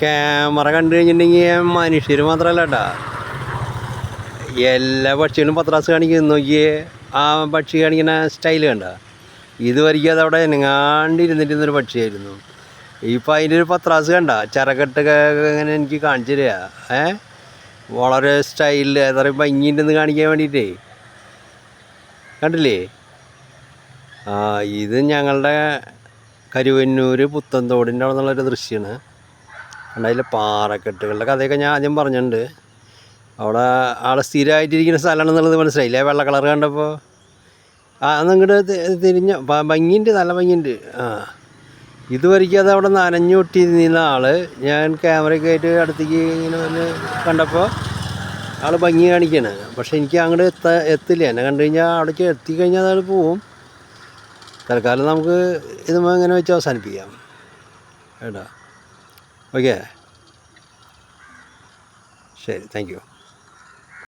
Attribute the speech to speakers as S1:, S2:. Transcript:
S1: Camera കണ്ടു കഴിഞ്ഞിട്ടുണ്ടെങ്കിൽ മനുഷ്യർ മാത്രമല്ല കേട്ടാ എല്ലാ പക്ഷികളും പത്രാസ് കാണിക്കുന്നു. നോക്കിയേ ആ പക്ഷി കാണിക്കുന്ന സ്റ്റൈൽ കണ്ട. ഇതുവരെയ്ക്കും അതവിടെ എനങ്ങാണ്ടിരുന്നിരുന്നൊരു പക്ഷിയായിരുന്നു. ഇപ്പം അതിന്റെ ഒരു പത്രാസ് കണ്ട. ചിറകെട്ടൊക്കെ ഇങ്ങനെ എനിക്ക് കാണിച്ചു തരിക ഏ? വളരെ സ്റ്റൈലിൽ അത്രയും ഭംഗിയുണ്ടെന്ന് കാണിക്കാൻ വേണ്ടിയിട്ടേ. കണ്ടില്ലേ? ആ ഇത് ഞങ്ങളുടെ കരുവന്നൂർ പുത്തൻതോടിന്റെ അവിടെ നിന്നുള്ളൊരു ദൃശ്യമാണ് ഉണ്ടായില്ല പാറക്കെട്ടുകളുടെ കഥയൊക്കെ ഞാൻ ആദ്യം പറഞ്ഞിട്ടുണ്ട്. അവിടെ ആളെ സ്ഥിരമായിട്ടിരിക്കുന്ന സ്ഥലമാണെന്നുള്ളത് മനസ്സിലായില്ലേ? വെള്ള കളർ കണ്ടപ്പോൾ ആ അതങ്ങോട്ട് തിരിഞ്ഞ ഭംഗിയുണ്ട് നല്ല ഭംഗിയുണ്ട്. ആ. ഇതുവരെയ്ക്കും അത് അവിടെ നനഞ്ഞു നിന്ന ആൾ ഞാൻ ക്യാമറയൊക്കെ ആയിട്ട് അടുത്തേക്ക് ഇങ്ങനെ വന്ന് കണ്ടപ്പോൾ ആൾ ഭംഗി കാണിക്കാണ്. പക്ഷേ എനിക്ക് അങ്ങോട്ട് എത്ത എത്തില്ല. എന്നെ കണ്ടു കഴിഞ്ഞാൽ അവിടേക്ക് എത്തിക്കഴിഞ്ഞാൽ അയാൾ പോവും. തൽക്കാലം നമുക്ക് ഇത് ഇങ്ങനെ വെച്ച് അവസാനിപ്പിക്കാം. കേട്ടോ. ഓക്കെ. ശരി താങ്ക് യു.